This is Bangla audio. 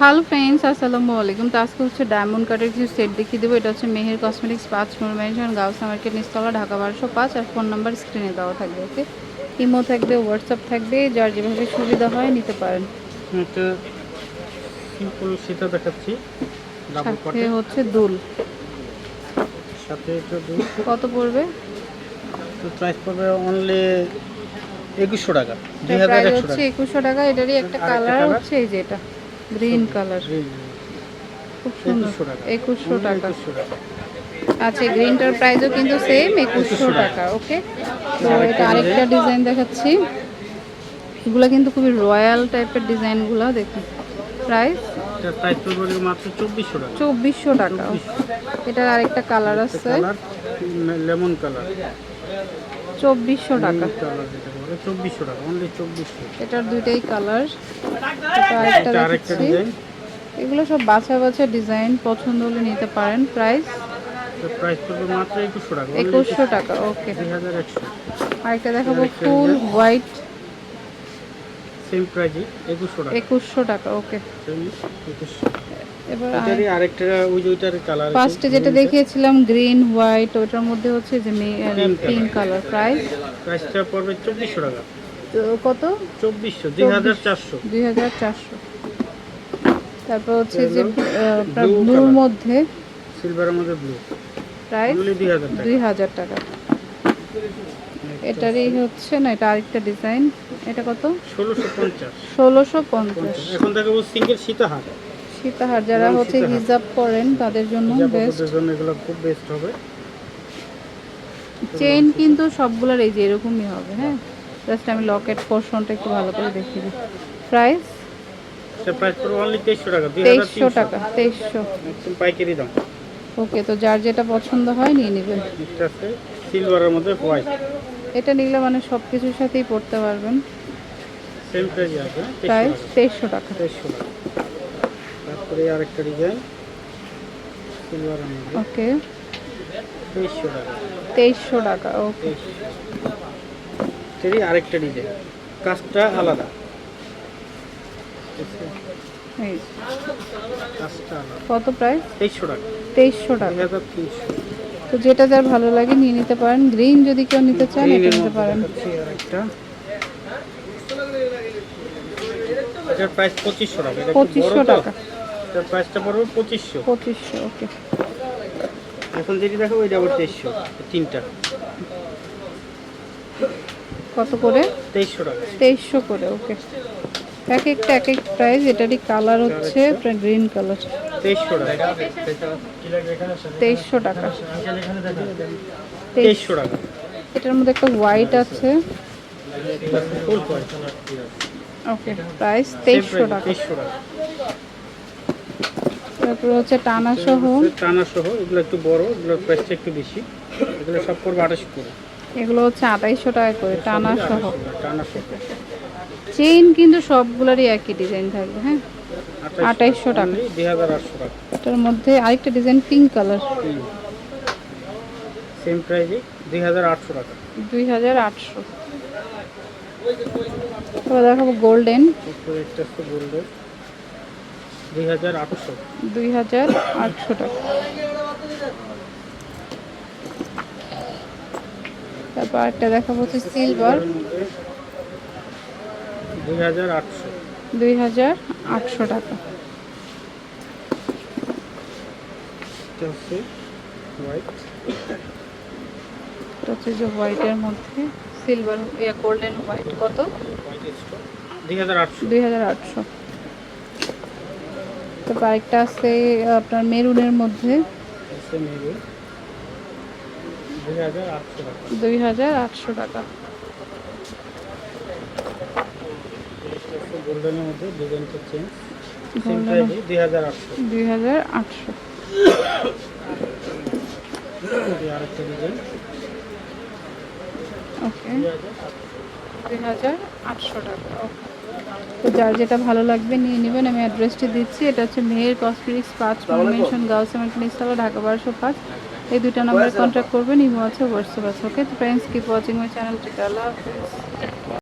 হ্যালো ফ্রেন্ডস আসসালামু আলাইকুম তো আজকে হচ্ছে ডায়মন্ড কাটের কিছু সেট দেখিয়ে দেবো। এটা হচ্ছে মেহের কসমেটিক্স পাঁচ নূর মেনশন গাউসা মার্কেট নিস্তলা ঢাকা বারোশো পাঁচ। আর ফোন নাম্বার স্ক্রিনে দেওয়া থাকবে ওকে ইমো থাকবে হোয়াটসঅ্যাপ থাকবে যার যেভাবে সুবিধা হয় নিতে পারেন। একটা সিম্পল সেটা দেখাচ্ছি। সাথে হচ্ছে দুল। সাথে একটা দুল। কত পড়বে? তো প্রাইস পড়বে অনলি একুশশো টাকা। দুই হাজার হচ্ছে একুশশো টাকা। এটারই একটা কালার হচ্ছে এই যে এটা। গ্রিন কালার খুব সুন্দর। একুশশো টাকা। আচ্ছা গ্রিনটার প্রাইসও কিন্তু সেম একুশশো টাকা ওকে তো এটা আরেকটা ডিজাইন দেখাচ্ছি। এগুলো কিন্তু খুবই রয়্যাল টাইপের ডিজাইনগুলো দেখুন। প্রাইস চব্বিশশো টাকা। এটার আরেকটা কালার আছে। লেমন কালার চব্বিশশো টাকা। কালার যেটা বলে চব্বিশশো টাকা অনলি চব্বিশশো। এটার দুইটাই কালার এটা আরেকটা ডিজাইন এগুলো সব বাছা বাছা ডিজাইন পছন্দ হলে নিতে পারেন। প্রাইস একুশশো টাকা ওকে আরেকটা দেখাবো ফুল হোয়াইট সেম প্রাইসই একুশশো টাকা। একুশশো টাকা ওকে একুশশো। এবার আরেকটা ওই যে ওইটার কালার ফার্স্টে যেটা দেখিয়েছিলাম গ্রিন হোয়াইট ওটার মধ্যে হচ্ছে যে পিঙ্ক কালার প্রাইস প্রাইসটা পড়বে টাকা। কত? তারপর হচ্ছে যে ব্লুর মধ্যে সিলভারের মধ্যে ব্লু প্রাইস এগুলি দুই হাজার টাকা। এটারই হচ্ছে না এটা আরেকটা ডিজাইন এটা কত? এখন থেকে সিঙ্গেল সীতাহার। সীতাহার যারা হচ্ছে। হিজাব করেন তাদের জন্য বেস্ট এগুলো খুব বেস্ট হবে। চেইন কিন্তু সবগুলোর এই যে এরকমই হবে হ্যাঁ? জাস্ট আমি লকেট পোর্শনটা একটু ভালো করে দেখিয়ে দিই। প্রাইস তেইশশো টাকা তেইশশো পাইকারি দাম। ওকে তো যার যেটা পছন্দ হয় নিয়ে নেবেন সিলভারের মধ্যে হোয়াইট এটা নিলে মানে সব কিছুর সাথেই পড়তে পারবেন। তেইশশো তেইশশো টাকা। তারপরে আরেকটা ডিজাইন সিলভারের মধ্যে ওকে। তেইশশো টাকা। তেইশশো টাকা ওকে। এটারই আরেকটা ডিজাইন কাজটা আলাদা। কত প্রাইস তেইশশো টাকা। তেইশশো টাকা। তো যেটা যার ভালো লাগে নিয়ে নিতে পারেন। গ্রিন যদি কেউ নিতে চান এটা নিতে পারেন। পঁচিশশো টাকা। পঁচিশশো টাকা। এটার প্রাইসটা পড়বে পঁচিশশো। পঁচিশশো ওকে। এখন যেটি দেখো ওইটা আবার তেইশশো তিনটা। কত করে? তেইশশো টাকা। তেইশশো করে ওকে। এক একটা এক এক প্রাইস এটারই কালার হচ্ছে গ্রিন কালার তেইশশো টাকা। তেইশশো টাকা। তেইশ তেইশশো টাকা। এটার মধ্যে একটা হোয়াইট আছে। ওকে প্রাইস তেইশশো টাকা। তারপরে হচ্ছে টানা সহ টানা সহ এগুলো একটু বড় এগুলোর প্রাইসটা একটু বেশি। এগুলো সব করবে আঠাশশো করে। এগুলো হচ্ছে আঠাইশশো টাকা করে টানা সহ টানা সহ চেইন কিন্তু সবগুলোরই একই ডিজাইন থাকবে হ্যাঁ? আঠাইশশো টাকা। এটার মধ্যে আরেকটা ডিজাইন পিঙ্ক কালার সেম প্রাইসে দুই হাজার আটশো টাকা। দুই হাজার আটশো। দেখাবো গোল্ডেন গোল্ডের দুই হাজার আটশো। টাকা। তারপর একটা দেখাবো হচ্ছে সিলভার দুই হাজার আটশো। টাকা। এটা হচ্ছে যে হোয়াইটের মধ্যে সিলভার ইয়া গোল্ডেন হোয়াইট কত? দুই হাজার আটশো। দুই হাজার আটশো। তারপর আরেকটা আছে আপনার মেরুনের মধ্যে। দুই হাজার আটশো টাকা। দুই হাজার আটশো গোল্ডেনের মধ্যে ডিজাইনটা চেঞ্জ দুই হাজার আটশো। দুই হাজার আটশো। আরেকটা ডিজাইন ওকে দুই হাজার আটশো। টাকা ওকে তো যার যেটা ভালো লাগবে নিয়ে নেবেন। আমি অ্যাড্রেসটি দিচ্ছি। এটা হচ্ছে মেয়ের কসমেটিক্স পাঁচ মেনশন গার্লস এমার্কেট ইনস্টলা ঢাকা বারোশো পাঁচ। এই দুটা নম্বরে কন্ট্যাক্ট করবেন। ইমো আছে হোয়াটসঅ্যাপ আছে। ওকে তো friends keep watching my channel Allah Hafiz.